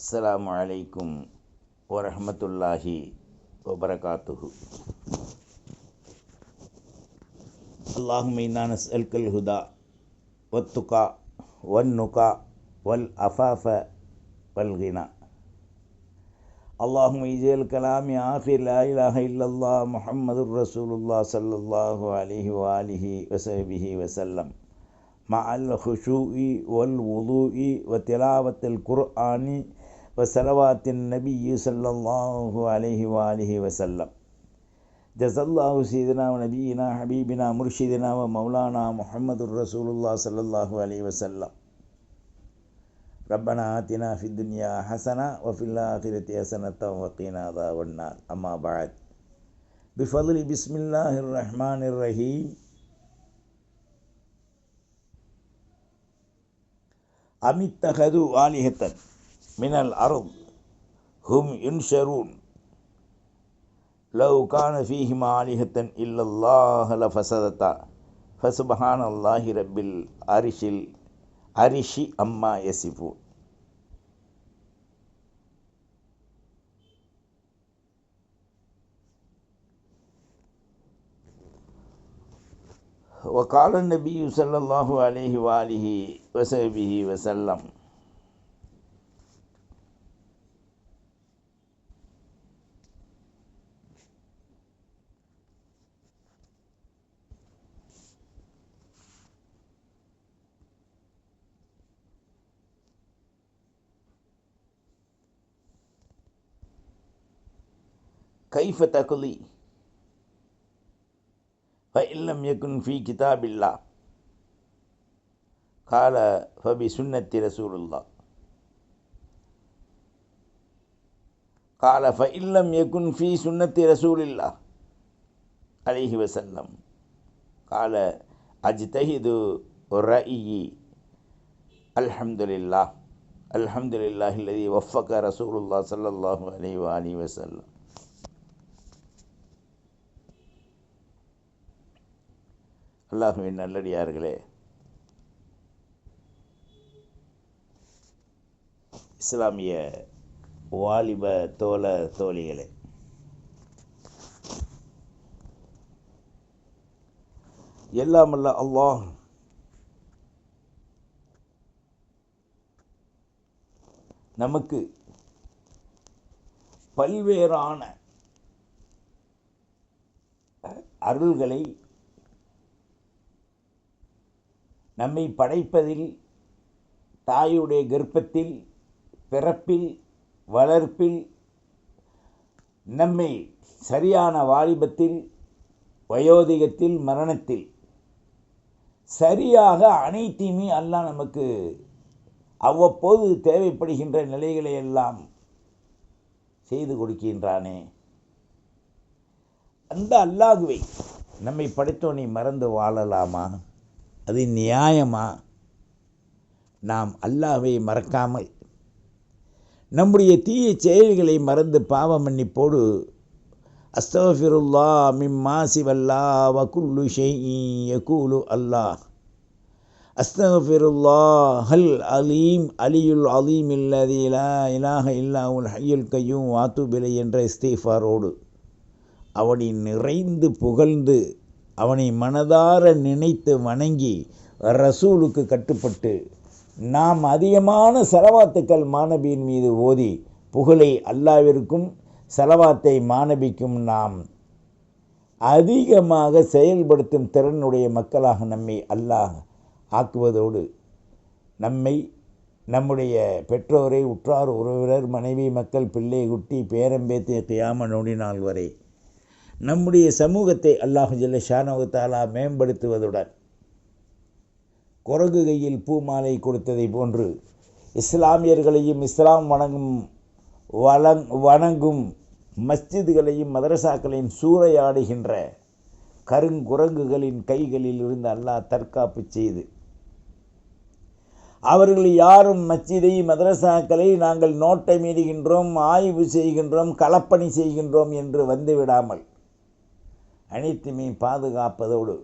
السلام عليكم ورحمة الله وبركاته اللهم إنا نسألك الهدى والتقى والنقى والعفاف والغنى اللهم اجعل كلامي آخر لا إله إلا الله محمد رسول الله صلى الله عليه وآله وصحبه وسلم مع الخشوع والوضوء وتلاوة القرآن وصلوات النبي صلى الله عليه وآله وسلم. جزا الله سيدنا ونبينا حبيبنا مرشدنا ومولانا محمد رسول الله صلى الله عليه وسلم. ربنا آتنا في الدنيا حسنة وفي الآخرة حسنة وقنا عذاب النار. أما بعد. بفضل بسم الله الرحمن الرحيم. أم اتخذوا آلهة من الأرض. هم ينشرون. لو كان فيهما آلهة إلا الله لفسدتا. فسبحان الله رب العرش العرش أما يصفون. وقال النبي صلى الله عليه وآله وصحبه وسلم كيف تقضي؟ فإن لم يكن في كتاب الله. قال فبسنة رسول الله. قال فإن لم يكن في سنة رسول الله. عليه وسلم. قال أجتهد رأيي الحمد لله. الحمد لله الذي وفق رسول الله صلى الله عليه وآله وسلم. அல்லாஹுவின் நல்லடியார்களே. இஸ்லாமிய வாலிப தோல தோழிகளே. எல்லாம் அல்ல அல்லாஹ். நமக்கு பல்வேறான அருள்களை நம்மை படைப்பதில் தாயுடைய கர்ப்பத்தில் பிறப்பில் வளர்ப்பில் நம்மை சரியான வாலிபத்தில் வயோதிகத்தில் மரணத்தில். சரியாக அனைத்தையுமே அல்லாஹ் நமக்கு அவ்வப்போது தேவைப்படுகின்ற நிலைகளை எல்லாம் செய்து கொடுக்கின்றானே. அந்த அல்லாஹுவை நம்மை படைத்தோனை மறந்து வாழலாமா? அது நியாயமா? நாம் அல்லாஹை மறக்காமல் நம்முடைய தீய செயல்களை மறந்து பாவ மன்னிப்போடு அஸ்தஃபிருல்லா மிம்மா சிவல்லா வகுல்லு ஷெய்யகூலு அல்லாஹ். அஸ்தஃபிருல்லா ஹல் அலீம் அலியுல் அலீம் இல்லதி இலா இலாக இல்லா உல் ஹையுல் கையும். வாத்துபிலை என்ற இஸ்தீஃபாரோடு அவனை நிறைந்து புகழ்ந்து அவனை மனதார நினைத்து வணங்கி ரசூலுக்கு கட்டுப்பட்டு நாம் அதிகமான செலவாத்துக்கள் மாணவியின் மீது ஓதி புகழை அல்லாவிற்கும் செலவாத்தை மாணவிக்கும் நாம் அதிகமாக செயல்படுத்தும் திறனுடைய மக்களாக நம்மை அல்லாஹ் ஆக்குவதோடு நம்மை நம்முடைய பெற்றோரை உற்றார் உறவினர் மனைவி மக்கள் பிள்ளை குட்டி பேரம்பேத்திய கியாம நொடி நாள் வரை நம்முடைய சமூகத்தை அல்லாஹு ஜல்ல ஷானவத்தாலா மேம்படுத்துவதுடன் குரங்கு கையில் பூமாலை கொடுத்ததை போன்று இஸ்லாமியர்களையும் இஸ்லாம் வணங்கும் வளங் வணங்கும் மஸ்ஜிதுகளையும் மதரசாக்களையும் சூறையாடுகின்ற கருங்குரங்குகளின் கைகளில் இருந்து அல்லாஹ் தற்காப்பு செய்து அவர்கள் யாரும் மச்சிதை மதரசாக்களை நாங்கள் நோட்டை மீறுகின்றோம் ஆய்வு செய்கின்றோம் களப்பணி செய்கின்றோம் என்று வந்துவிடாமல் அனைத்துமே பாதுகாப்பதோடு.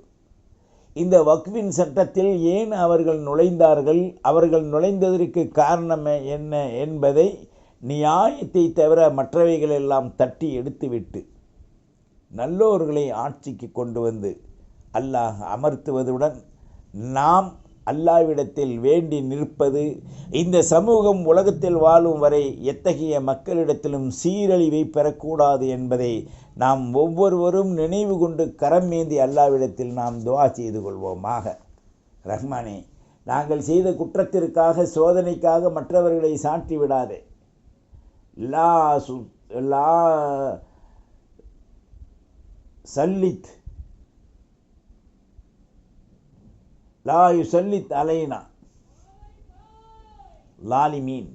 இந்த வக்ஃபின் சட்டத்தில் ஏன் அவர்கள் நுழைந்தார்கள்? அவர்கள் நுழைந்ததற்கு காரணம் என்ன என்பதை நியாயத்தை தவிர மற்றவைகள் எல்லாம் தட்டி எடுத்துவிட்டு நல்லோர்களை ஆட்சிக்கு கொண்டு வந்து அல்லாஹ் அமர்த்துவதுடன் நாம் அல்லாவிடத்தில் வேண்டி நிற்பது இந்த சமூகம் உலகத்தில் வாழும் வரை எத்தகைய மக்களிடத்திலும் சீரழிவை பெறக்கூடாது என்பதை நாம் ஒவ்வொருவரும் நினைவு கொண்டு கரம் ஏந்தி அல்லாவிடத்தில் நாம் துவா செய்து கொள்வோமாக. ரஹ்மானே நாங்கள் செய்த குற்றத்திற்காக சோதனைக்காக மற்றவர்களை சாட்டி விடாதே. லா சு லா சல்லித். லா யுசல்லித் அலைனா. லாலிமீன்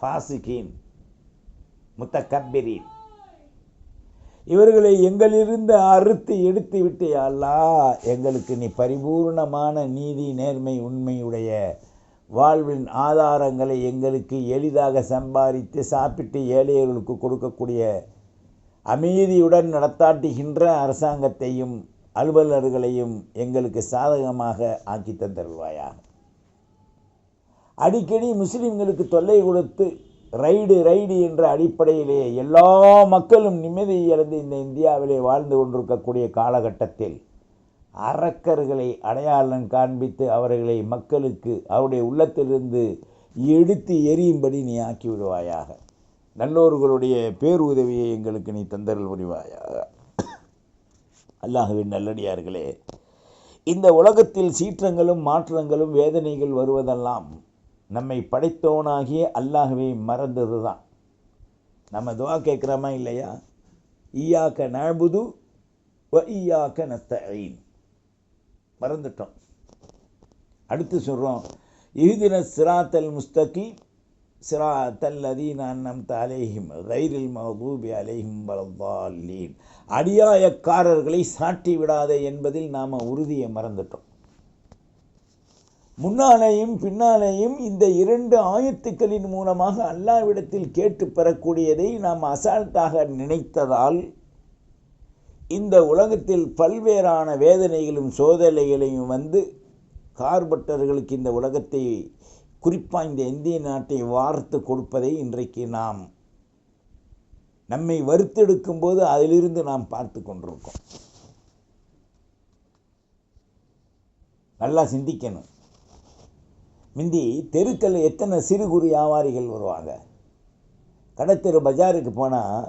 ஃபாசிகீன் முத்தக்கப்பிரீன். இவர்களை எங்களிலிருந்து அறுத்து எடுத்து விட்டு அல்லா எங்களுக்கு நீ பரிபூர்ணமான நீதி நேர்மை உண்மையுடைய வாழ்வின் ஆதாரங்களை எங்களுக்கு எளிதாக சம்பாதித்து சாப்பிட்டு ஏழையர்களுக்கு கொடுக்கக்கூடிய அமைதியுடன் நடத்தாட்டுகின்ற அரசாங்கத்தையும் அலுவலர்களையும் எங்களுக்கு சாதகமாக ஆக்கி தந்தருவாயாக அடிக்கடி முஸ்லீம்களுக்கு தொல்லை கொடுத்து ரைடு ரைடு என்ற அடிப்படையிலே எல்லா மக்களும் நிம்மதி இழந்து இந்த இந்தியாவிலே வாழ்ந்து கொண்டிருக்கக்கூடிய காலகட்டத்தில் அரக்கர்களை அடையாளம் காண்பித்து அவர்களை மக்களுக்கு அவருடைய உள்ளத்திலிருந்து எடுத்து எரியும்படி நீ ஆக்கி விடுவாயாக நல்லோர்களுடைய பேருதவியை எங்களுக்கு நீ தந்தர்கள் புரிவாயாக. அல்லாஹுவின் நல்லடியார்களே இந்த உலகத்தில் சீற்றங்களும் மாற்றங்களும் வேதனைகள் வருவதெல்லாம் நம்மை படைத்தவனாகிய அல்லாஹுவை மறந்தது தான் நம்ம துவா கேட்குறோமா இல்லையா? ஈயாக்க நழுபுது வ ஈயாக்க நத்தீன் மறந்துட்டோம். அடுத்து சொல்கிறோம் இஹிதின சிராத்தல் முஸ்தகி சிராத்தல் அதீன் அன்னம்த அலைஹிம் கைரில் மஹபூபி அலேஹிம் பலவாலீன் அடியாயக்காரர்களை சாட்டி விடாதே என்பதில் நாம் உறுதியை மறந்துட்டோம். முன்னாலேயும் பின்னாலேயும் இந்த இரண்டு ஆயத்துக்களின் மூலமாக அல்லாவிடத்தில் கேட்டு பெறக்கூடியதை நாம் அசால்ட்டாக நினைத்ததால் இந்த உலகத்தில் பல்வேறான வேதனைகளும் சோதனைகளையும் வந்து கார்பட்டர்களுக்கு இந்த உலகத்தை குறிப்பாக இந்த இந்திய நாட்டை வார்த்து கொடுப்பதை இன்றைக்கு நாம் நம்மை வறுத்தெடுக்கும் போது அதிலிருந்து நாம் பார்த்து கொண்டிருக்கோம். நல்லா சிந்திக்கணும். முந்தி தெருக்களில் எத்தனை சிறு குறு வியாபாரிகள் வருவாங்க? கடத்தெரு பஜாருக்கு போனால்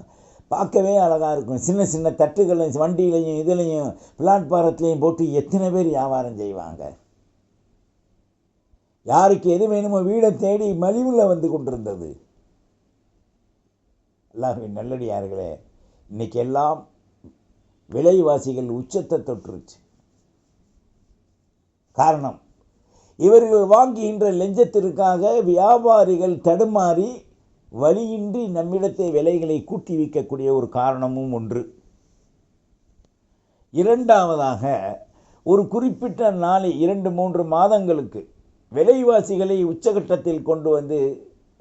பார்க்கவே அழகாக இருக்கும். சின்ன சின்ன தட்டுகளையும் வண்டியிலையும் இதுலையும் பிளாட்பாரத்துலையும் போட்டு எத்தனை பேர் வியாபாரம் செய்வாங்க? யாருக்கு எது வேணுமோ வீடை தேடி மலிவில் வந்து கொண்டிருந்தது. அல்லாஹின் நல்லடியார்களே இன்னைக்கு எல்லாம் விலைவாசிகள் உச்சத்தை தொற்றுச்சு காரணம் இவர்கள் வாங்குகின்ற லெஞ்சத்திற்காக வியாபாரிகள் தடுமாறி வழியின்றி நம்மிடத்தை விலைகளை கூட்டி வைக்கக்கூடிய ஒரு காரணமும் ஒன்று. இரண்டாவதாக ஒரு குறிப்பிட்ட நாளை இரண்டு மூன்று மாதங்களுக்கு விலைவாசிகளை உச்சகட்டத்தில் கொண்டு வந்து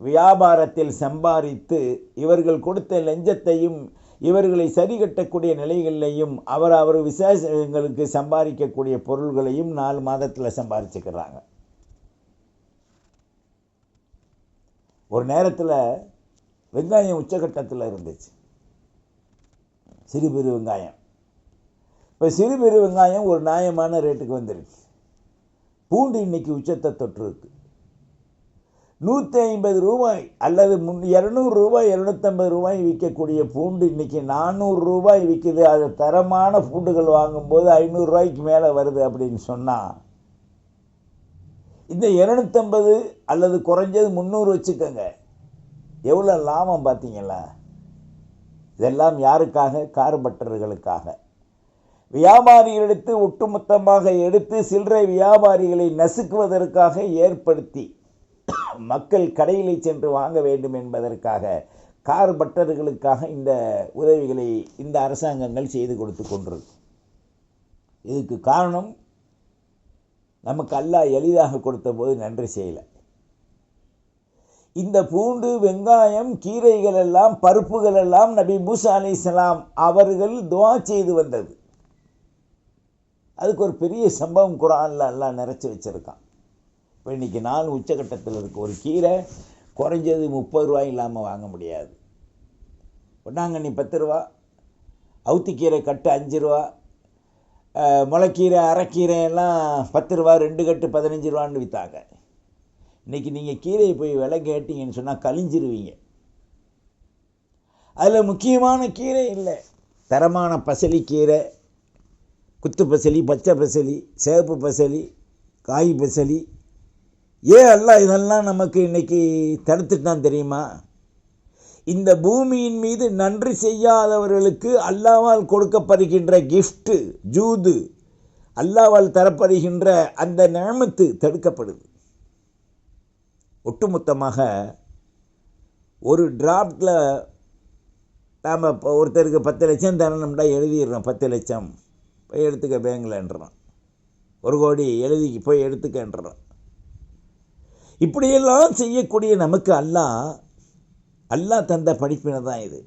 வியாபாரத்தில் சம்பாதித்து இவர்கள் கொடுத்த லஞ்சத்தையும் இவர்களை சரிகட்டக்கூடிய நிலைகளிலையும் அவர் அவர் விசேஷங்களுக்கு சம்பாதிக்கக்கூடிய பொருள்களையும் நாலு மாதத்தில் சம்பாதிச்சுக்கிறாங்க. ஒரு நேரத்தில் வெங்காயம் உச்சகட்டத்தில் இருந்துச்சு. சிறு பெரு வெங்காயம். இப்போ சிறு பெரு வெங்காயம் ஒரு நியாயமான ரேட்டுக்கு வந்துருச்சு. பூண்டு இன்னைக்கு உச்சத்தை தொற்றுருக்கு. நூற்றி ஐம்பது ரூபாய் அல்லது முன் இரநூறு ரூபாய் இரநூத்தம்பது ரூபாய் விற்கக்கூடிய பூண்டு இன்றைக்கி நானூறு ரூபாய் விற்கிது அது தரமான பூண்டுகள் வாங்கும்போது ஐநூறுரூவாய்க்கு மேலே வருது அப்படின்னு சொன்னால் இந்த இரநூத்தம்பது அல்லது குறைஞ்சது முந்நூறு வச்சுக்கோங்க. எவ்வளோ லாபம் பார்த்தீங்களா? இதெல்லாம் யாருக்காக? கார்பட்டர்களுக்காக வியாபாரிகளிடத்து ஒட்டுமொத்தமாக எடுத்து சில்லறை வியாபாரிகளை நசுக்குவதற்காக ஏற்படுத்தி மக்கள் கடையிலே சென்று வாங்க வேண்டும் என்பதற்காக கார் பட்டர்களுக்காக இந்த உதவிகளை இந்த அரசாங்கங்கள் செய்து கொடுத்து கொண்டிருக்கு. இதுக்கு காரணம் நமக்கு அல்லா எளிதாக கொடுத்த போது நன்றி செய்யலை. இந்த பூண்டு வெங்காயம் கீரைகள் எல்லாம் பருப்புகள் எல்லாம் நபி மூசா அலி இஸ்லாம் அவர்கள் துவா செய்து வந்தது. அதுக்கு ஒரு பெரிய சம்பவம் குரானில் எல்லாம் நிறைச்சி வச்சுருக்கான். இப்போ இன்றைக்கி நாள் உச்சகட்டத்தில் இருக்குது ஒரு கீரை குறைஞ்சது முப்பது ரூபாய் இல்லாமல் வாங்க முடியாது. பொன்னாங்கண்ணி பத்து ரூபா அவுத்திக்கீரை கட்டு அஞ்சு ரூபா முளைக்கீரை அரைக்கீரை எல்லாம் பத்து ரூபா ரெண்டு கட்டு பதினஞ்சு ரூபான்னு விற்றாங்க இன்றைக்கி நீங்கள் கீரையை போய் விலை கேட்டிங்கன்னு சொன்னால் கழிஞ்சிருவீங்க. அதில் முக்கியமான கீரை இல்லை. தரமான பசலி கீரை குத்து பசலி பச்சை பசலி சிவப்பு பசலி காய் பசலி. ஏன் எல்லாம் இதெல்லாம் நமக்கு இன்றைக்கி தடுத்துட்டான் தெரியுமா? இந்த பூமியின் மீது நன்றி செய்யாதவர்களுக்கு அல்லாவால் கொடுக்கப்படுகின்ற கிஃப்ட்டு ஜூது அல்லாவால் தரப்படுகின்ற அந்த நியமத்து தடுக்கப்படுது. ஒட்டுமொத்தமாக ஒரு டிராப்டில் நாம் இப்போ ஒருத்தருக்கு பத்து லட்சம் தரணும்டா எழுதிடுறோம் பத்து லட்சம். போய் எடுத்துக்க பேங்கில்ன்றான் ஒரு கோடி எழுதி போய் எடுத்துக்கன்றோம். இப்படியெல்லாம் செய்யக்கூடிய நமக்கு அல்லாஹ் அல்லாஹ் தந்த படிப்பினை தான் இது.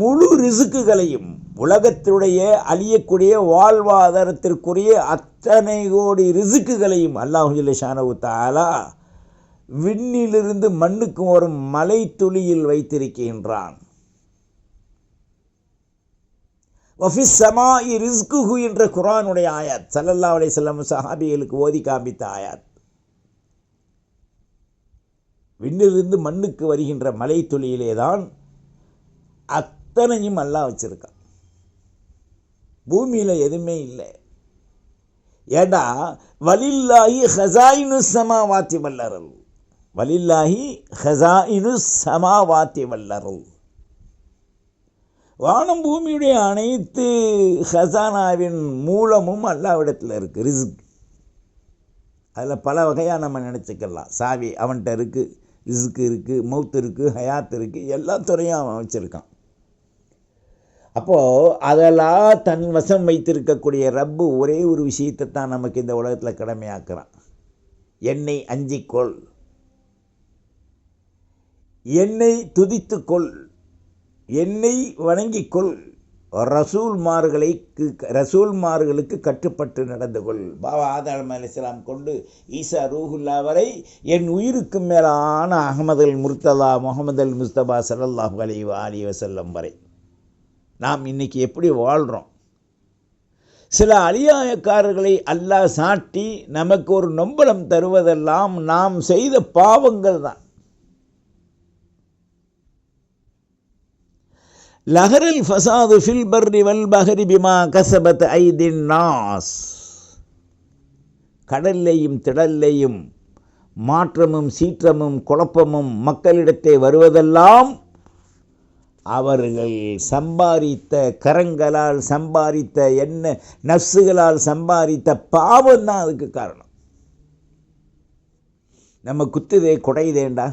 முழு ரிசுக்குகளையும் உலகத்தினுடைய அழியக்கூடிய வாழ்வாதாரத்திற்குரிய அத்தனை கோடி ரிசுக்குகளையும் அல்லாஹு ஷானவு தாலா விண்ணிலிருந்து மண்ணுக்கு வரும் மலை துளியில் வைத்திருக்கின்றான் வஃபிஸ் சமாஇ ரிஸ்குஹு என்ற குரானுடைய ஆயாத் சல்லல்லா அலைஹிஸ்ஸலாம் சஹாபிகளுக்கு ஓதி காமித்த ஆயாத். விண்ணிலிருந்து மண்ணுக்கு வருகின்ற மலை துளியிலே தான் அத்தனையும் அல்லாஹ் வச்சுருக்கான். பூமியில் எதுவுமே இல்லை. ஏண்டா? வலில்லாஹி ஹசாயினு சமாவாத்தி வல்லரல். வலில்லாஹி ஹசாயினு சமாவாத்தி வல்லரல். வானம் பூமியுடைய அனைத்து ஹசானாவின் மூலமும் அல்லாவிடத்தில் இருக்குது ரிஸ்க். அதில் பல வகையாக நம்ம நினச்சிக்கலாம். சாவி அவன்கிட்ட இருக்குது ரிஸ்க்கு இருக்குது மவுத் இருக்குது ஹயாத் இருக்குது எல்லா துறையும் அவன் வச்சுருக்கான். அப்போது அதெல்லாம் தன் வசம் வைத்திருக்கக்கூடிய ரப்பு ஒரே ஒரு விஷயத்தை தான் நமக்கு இந்த உலகத்தில் கடமையாக்குறான். என்னை அஞ்சிக்கொள். என்னை துதித்துக்கொள். என்னை வணங்கிக்கொள். ரசூல்மார்களை ரசூல்மார்களுக்கு கட்டுப்பட்டு நடந்து கொள். பாபா ஆதாரம் அலிஸ்லாம் கொண்டு ஈசா ரூஹுல்லா வரை என் உயிருக்கு மேலான அகமது அல் முர்த்தலா முகமது அல் முஸ்தபா சல்லாஹூ அலி அலி வசல்லம் வரை. நாம் இன்றைக்கி எப்படி வாழ்கிறோம் சில அநியாயக்காரர்களை அல்லாஹ் சாட்டி நமக்கு ஒரு நொம்பலம் தருவதெல்லாம் நாம் செய்த பாவங்கள் தான். லஹரில் ஃபசாது ஃபில் பர்ரி வல் பஹரி பிமா கசபத் ஐதின் நாஸ். கடல்லையும் திடல்லையும் மாற்றமும் சீற்றமும் குழப்பமும் மக்களிடத்தே வருவதெல்லாம் அவர்கள் சம்பாதித்த கரங்களால் சம்பாதித்த என்ன நஃப்ஸுகளால் சம்பாதித்த பாவம் தான் அதுக்கு காரணம். நம்ம குத்துதே குடையுதேண்டா?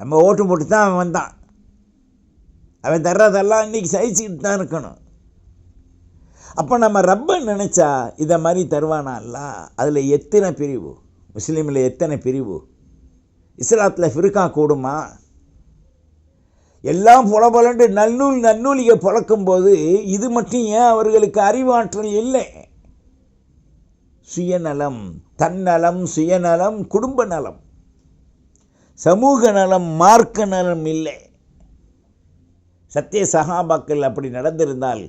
நம்ம ஓட்டு போட்டு தான் அவன் வந்தான். அவன் தர்றதெல்லாம் இன்றைக்கி சகிச்சுக்கிட்டு தான் இருக்கணும். அப்போ நம்ம ரப்பன் நினச்சா இதை மாதிரி தருவானால்ல அதில் எத்தனை பிரிவு? முஸ்லீமில் எத்தனை பிரிவு? இஸ்லாத்தில் ஃபிருக்கா கூடுமா? எல்லாம் புல புலண்டு நன்னூல் நன்னூலிக புழக்கும்போது இது மட்டும் ஏன் அவர்களுக்கு அறிவாற்றல் இல்லை? சுயநலம் தன்னலம் சுயநலம் குடும்ப நலம் சமூக நலம் மார்க்க நலம் இல்லை. சத்திய சகாபாக்கள் அப்படி நடந்திருந்தால்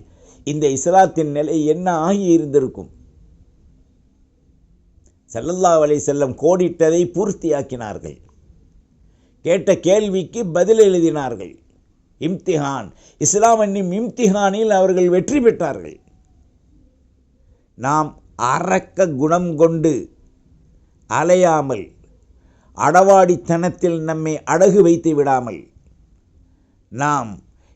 இந்த இஸ்லாத்தின் நிலை என்ன ஆகி இருந்திருக்கும் செல்லல்லா வலை செல்லம் கோடிட்டதை பூர்த்தியாக்கினார்கள். கேட்ட கேள்விக்கு பதில் எழுதினார்கள். இம்திஹான் இஸ்லாம் இம்திஹானில் அவர்கள் வெற்றி பெற்றார்கள். நாம் அரக்க குணம் கொண்டு அலையாமல் அடவாடித்தனத்தில் நம்மை அடகு வைத்து விடாமல் நாம்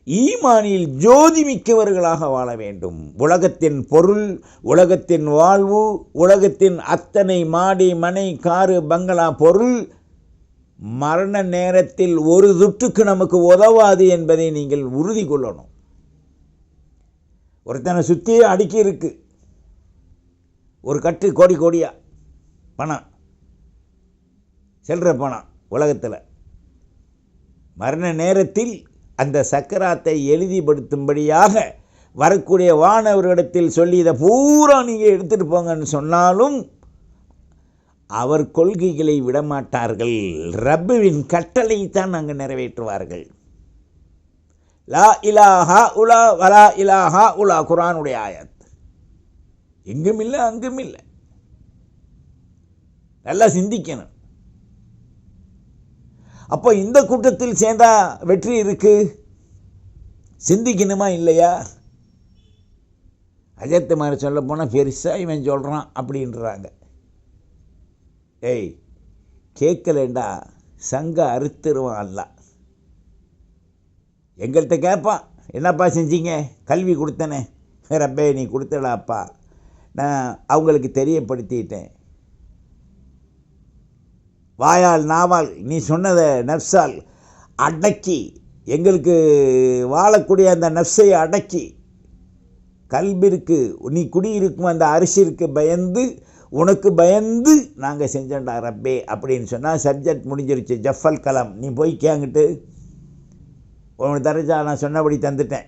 ஈமானில் ஜோதி மிக்கவர்களாக வாழ வேண்டும். உலகத்தின் பொருள் உலகத்தின் வாழ்வு உலகத்தின் அத்தனை மாடி மனை காரு பங்களா பொருள் மரண நேரத்தில் ஒரு துட்டுக்கு நமக்கு உதவாது என்பதை நீங்கள் உறுதி கொள்ளணும். ஒருத்தனை சுற்றியே அடுக்கி இருக்கு ஒரு கட்டு கோடி கோடியா பணம். செல்ற பணம் உலகத்தில். மரண நேரத்தில் அந்த சக்கராத்தை எழுதிப்படுத்தும்படியாக வரக்கூடிய வானவர்களிடத்தில் சொல்லி இதை பூரா நீங்கள் எடுத்துகிட்டு போங்கன்னு சொன்னாலும் அவர் கொள்கைகளை விடமாட்டார்கள். ரப்புவின் கட்டளை தான் அங்கு நிறைவேற்றுவார்கள். லா இலாஹா உலா வலா இலாஹா உலா குரானுடைய ஆயத். எங்கும் இல்லை அங்கும் இல்லை நல்லா சிந்திக்கணும். அப்போ இந்த கூட்டத்தில் சேர்ந்தா வெற்றி இருக்கு? சிந்திக்கணுமா இல்லையா? அஜத்து மாதிரி சொல்ல போனால் பெருசாக இவன் சொல்கிறான் அப்படின்றாங்க. ஏய் கேட்கலண்டா சங்க அறுத்துருவான் அல்ல. எங்கள்கிட்ட கேட்பான் என்னப்பா செஞ்சீங்க? கல்வி கொடுத்தனே. ரப்பே நீ கொடுத்தடாப்பா. நான் அவங்களுக்கு தெரியப்படுத்திட்டேன். வாயால் நாவால் நீ சொன்னதை நப்சால் அடக்கி எங்களுக்கு வாழக்கூடிய அந்த நப்சை அடக்கி கல்விற்கு நீ குடியிருக்கும் அந்த அரிசிற்கு பயந்து உனக்கு பயந்து நாங்கள் செஞ்சோண்டா ரப்பே அப்படின்னு சொன்னால் சப்ஜெக்ட் முடிஞ்சிருச்சு ஜஃபல் கலாம் நீ போய் கேங்கிட்டு உனக்கு தரஜா நான் சொன்னபடி தந்துட்டேன்.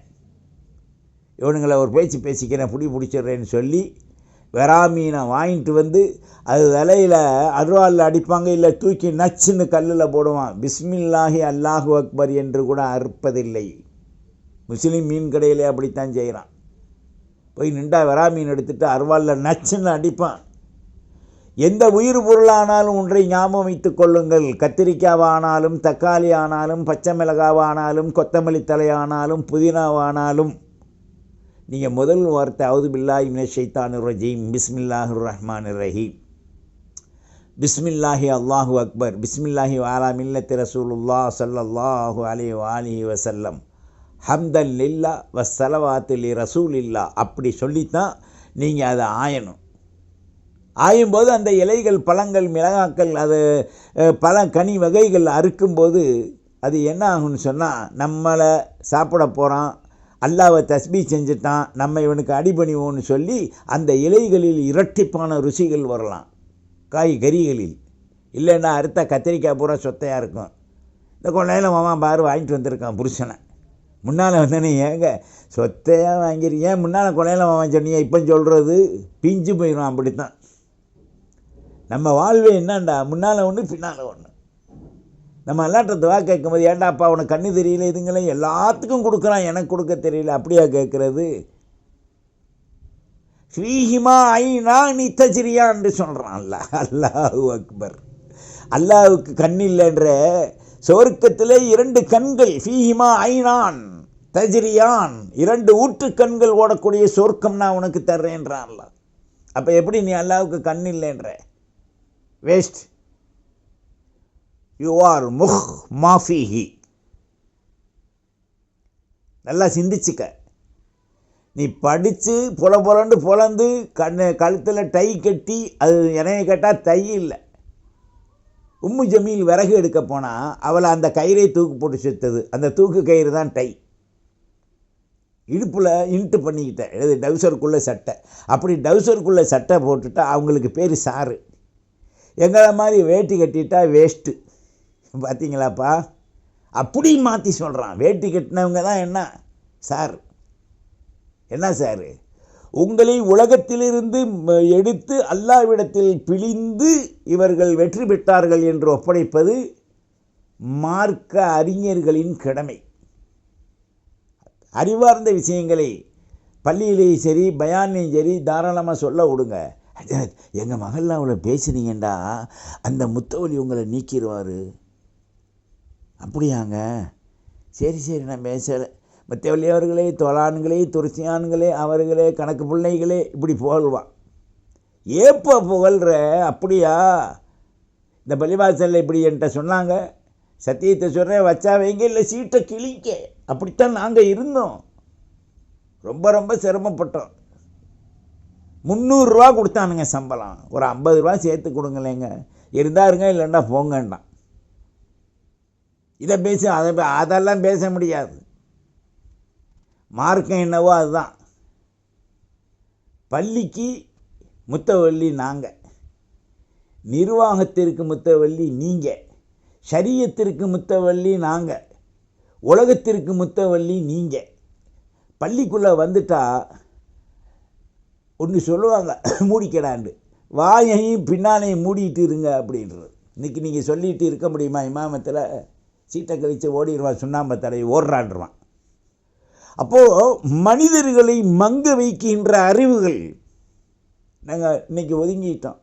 இவனுங்களை ஒரு பேச்சு பேசிக்கிறேன் புடி பிடிச்சிடுறேன்னு சொல்லி வெறாமீனை வாங்கிட்டு வந்து அது விலையில் அருவாளில் அடிப்பாங்க இல்லை தூக்கி நச்சுன்னு கல்லில் போடுவான். பிஸ்மில்லாஹி அல்லாஹு அக்பர் என்று கூட அறுப்பதில்லை. முஸ்லீம் மீன் கடையிலே அப்படித்தான் செய்கிறான். போய் நின்றா வெறா மீன் எடுத்துட்டு அருவாளில் நச்சுன்னு அடிப்பான். எந்த உயிர் பொருளானாலும் ஒன்றை ஞாபகம் வைத்துக் கொள்ளுங்கள். கத்திரிக்காவானாலும் தக்காளி ஆனாலும் பச்சை மிளகாவானாலும் கொத்தமல்லி தலையானாலும் புதினாவானாலும் நீங்கள் முதல் வார்த்தை அவுது பில்லாஹி மின ஷைத்தான் ரஜீம். பிஸ்மில்லாஹு ரஹ்மான் ரஹீம். பிஸ்மில்லாஹி அல்லாஹு அக்பர். பிஸ்மில்லாஹி வாலா மில்லத்தி ரசூலுல்லா சல்லல்லாஹு அலி வாலிஹி வசல்லம் ஹம்தன் லில்லா வசலவாத்துலி ரசூல் இல்லா அப்படி சொல்லித்தான் நீங்கள் அதை ஆயணும். ஆயும்போது அந்த இலைகள் பழங்கள் மிளகாக்கள் அது பல கனி வகைகள் அறுக்கும்போது அது என்ன ஆகும்னு சொன்னால் நம்மளை சாப்பிட போகிறான் அல்லாவை தஸ்பீ செஞ்சுட்டான் நம்ம இவனுக்கு அடிபணிவோன்னு சொல்லி அந்த இலைகளில் இரட்டிப்பான ருசிகள் வரலாம். காய்கறிகளில் இல்லைன்னா அறுத்த கத்திரிக்காய் பூரா சொத்தையாக இருக்கும். இந்த கொள்ளையில் மாமா பாரு வாங்கிட்டு வந்திருக்கான் புருஷனை. முன்னால் வந்தனே ஏங்க சொத்தையாக வாங்கிரு ஏன் முன்னால் கொலையில் மாமா சொன்னீங்க இப்போ சொல்கிறது பிஞ்சு போயிடும் அப்படித்தான். நம்ம வாழ்வே என்னண்டா? முன்னால் ஒன்று பின்னால் ஒன்று நம்ம அல்லாட்ட துவா கேட்கும்போது ஏண்டாப்பா உனக்கு கண்ணு தெரியல? இதுங்களே எல்லாத்துக்கும் கொடுக்குறான். எனக்கு கொடுக்க தெரியல. அப்படியா கேட்குறது. ஸ்ரீஹிமா ஐனா நீ சொல்கிறான்ல அல்லாஹு அக்பர். அல்லாஹுக்கு கண் இல்லைன்ற சொர்க்கத்தில் இரண்டு கண்கள். ஃபீஹிமா ஐனான் தஜிரியான் இரண்டு ஊற்று கண்கள் ஓடக்கூடிய சொர்க்கம் நான் உனக்கு தர்றேன்றான்ல அப்போ எப்படி நீ அல்லாவுக்கு கண் இல்லைன்ற? வேஸ்ட். யூ ஆர் முஹ் மாஃபிஹி. நல்லா சிந்திச்சுக்க. நீ படித்து புல புலண்டு புலந்து கண்ணு கழுத்தில் டை கட்டி அது என்னைய கேட்டால் தை இல்லை. உம்மு ஜமீல் விறகு எடுக்க போனால் அவளை அந்த கயிறை தூக்கு போட்டு செத்தது. அந்த தூக்கு கயிறு தான் டை. இடுப்பில் இன்ட்டு பண்ணிக்கிட்டேன் இது டவுசருக்குள்ளே சட்டை. அப்படி டவுசருக்குள்ளே சட்டை போட்டுட்டா அவங்களுக்கு பேர் சாரு எங்களை மாதிரி வேட்டி கட்டிட்டா வேஸ்ட்டு. பார்த்தீங்களாப்பா அப்படி மாற்றி சொல்கிறான் வேட்டி கட்டினவங்க தான் என்ன? சார். என்ன சார்? உங்களை உலகத்திலிருந்து எடுத்து அல்லாவிடத்தில் பிழிந்து இவர்கள் வெற்றி பெற்றார்கள் என்று ஒப்படைப்பது மார்க்க அறிஞர்களின் கடமை. அறிவார்ந்த விஷயங்களை பள்ளியிலேயும் சரி பயான்லையும் சரி தாராளமாக சொல்ல விடுங்க. எங்கள் மகள்லாம் அவளை பேசுனீங்கண்டா. அந்த முத்தவழி உங்களை நீக்கிடுவார். அப்படியாங்க? சரி சரி நான் பேசலை மற்றவள்ளி அவர்களே தொலான்களே துருசியான்களே அவர்களே கணக்கு பிள்ளைகளே இப்படி புகழ்வான். ஏப்போ புகழ்கிற அப்படியா? இந்த பள்ளிவாசலில் இப்படி என்கிட்ட சொன்னாங்க. சத்தியத்தை சொல்கிறேன் வச்சா வைங்க இல்லை? சீட்டை கிழிக்க. அப்படித்தான் நாங்கள் இருந்தோம். ரொம்ப ரொம்ப சிரமப்பட்டோம். முந்நூறுரூவா கொடுத்தானுங்க சம்பளம். ஒரு ஐம்பது ரூபா சேர்த்து கொடுங்களேங்க. இருந்தாருங்க இல்லைண்டா போங்கண்டான் இதை பேச அதை அதெல்லாம் பேச முடியாது. மார்க்கம் என்னவோ அதுதான். பள்ளிக்கு முத்தவள்ளி நாங்கள் நிர்வாகத்திற்கு முத்தவள்ளி நீங்கள் சரியத்திற்கு முத்தவள்ளி நாங்கள் உலகத்திற்கு முத்தவள்ளி நீங்கள் பள்ளிக்குள்ளே வந்துட்டா ஒன்று சொல்லுவாங்க மூடிக்கடாண்டு. வாயையும் பின்னாலையும் மூடிட்டு இருங்க அப்படின்றது. இன்றைக்கி நீங்கள் சொல்லிட்டு இருக்க முடியுமா இமாமத்தில்? சீட்டை கழித்து ஓடிடுவான் சுண்ணாம்பை தடவி ஓடுறான்றான் அப்போது மனிதர்களை மங்க வைக்கின்ற அறிவுகள் நாங்கள் இன்னைக்கு ஒதுங்கிட்டோம்.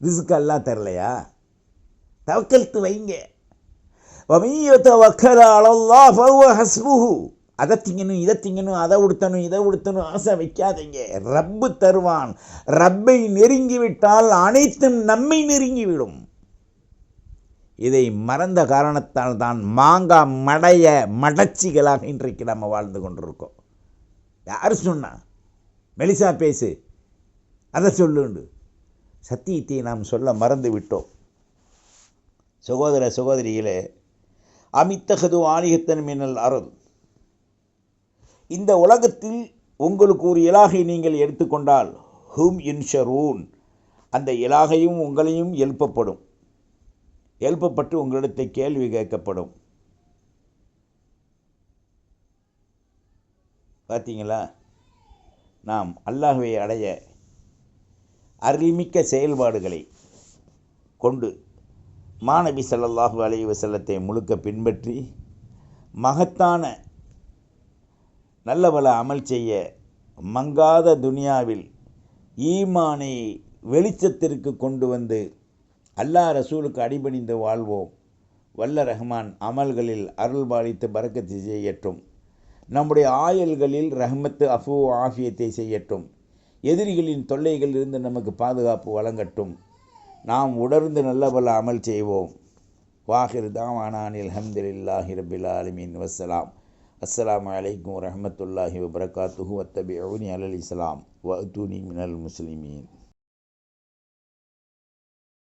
ரிசுக்கெல்லாம் தரலையா? தவக்கல்த்து வைங்க. வமையத்த வக்கல அதை திங்கணும் இதை திங்கணும் அதை உடுத்தணும் இதை உடுத்தணும் ஆசை வைக்காதீங்க. ரப்பு தருவான். ரப்பை நெருங்கி விட்டால் அனைத்தும் நம்மை நெருங்கிவிடும். இதை மறந்த காரணத்தால் தான் மாங்காய் மடைய மடச்சிகளாக இன்றைக்கு நம்ம வாழ்ந்து கொண்டிருக்கோம். யார் சொன்னா? மெலிசா பேசு. அதை சொல்லுண்டு. சத்தியத்தை நாம் சொல்ல மறந்து விட்டோம். சகோதர சகோதரிகளே அமித்தகது ஆலிகத்தன் மின்னல் அருள். இந்த உலகத்தில் உங்களுக்கு ஒரு இலாகை நீங்கள் எடுத்துக்கொண்டால் ஹும் இன்ஷரூன். அந்த இலாகையும் உங்களையும் எழுப்பப்படும். எழுப்பப்பட்டு உங்களிடத்தை கேள்வி கேட்கப்படும். பார்த்தீங்களா நாம் அல்லாஹுவை அடைய அருள்மிக்க செயல்பாடுகளை கொண்டு மாணவி ஸல்லல்லாஹு அலைஹி வஸல்லத்தை முழுக்க பின்பற்றி மகத்தான நல்ல பல அமல் செய்ய மங்காத துனியாவில் ஈமானை வெளிச்சத்திற்கு கொண்டு வந்து அல்லாஹ் ரசூலுக்கு அடிபணிந்து வாழ்வோம். வல்ல ரஹ்மான் அமல்களில் அருள் பாலித்து பறக்கத்தை செய்யட்டும். நம்முடைய ஆயல்களில் ரஹ்மத்து அஃபு ஆஃபியத்தை செய்யட்டும். எதிரிகளின் தொல்லைகளிலிருந்து நமக்கு பாதுகாப்பு வழங்கட்டும். நாம் உணர்ந்து நல்ல பல அமல் செய்வோம். வாஹிர் தாவானானில் அலமதுல்லாஹி ரபில் ஆலமின். வஸ்ஸலாம். அஸ்லாம் அலைக்கும் வரஹ்மத்துல்லாஹி வபரகாத்துஹு. வத்தபிஊனி அலல் இஸ்லாம். வஅத்தூனி மினல் முஸ்லிமீன்.